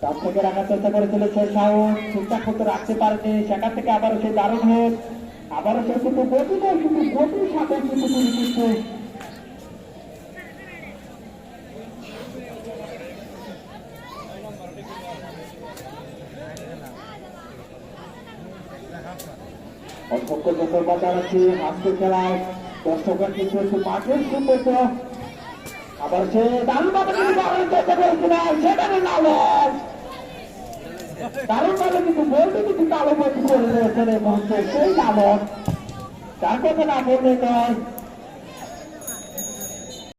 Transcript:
তার থেকে রাখার চেষ্টা করেছিল সেই সাউন্ড ঠিকঠাক মতো রাখতে পারেনি। সেখান থেকে আবারও সেই দারুণ হোক আবারও সেই কিন্তু গতি নয় কিন্তু গতির সাথে কিন্তু কিন্তু খেলায়। দর্শকরা কিন্তু একটু মাঠের আবার সে দারুণ কিন্তু চেষ্টা করেছিলেন সেখানে লালন দারুণ ভাবে কিন্তু বলতে কিন্তু কালো বন্ধু করে এই মুহূর্তে সেই লালন তার কথা না বললে নয়।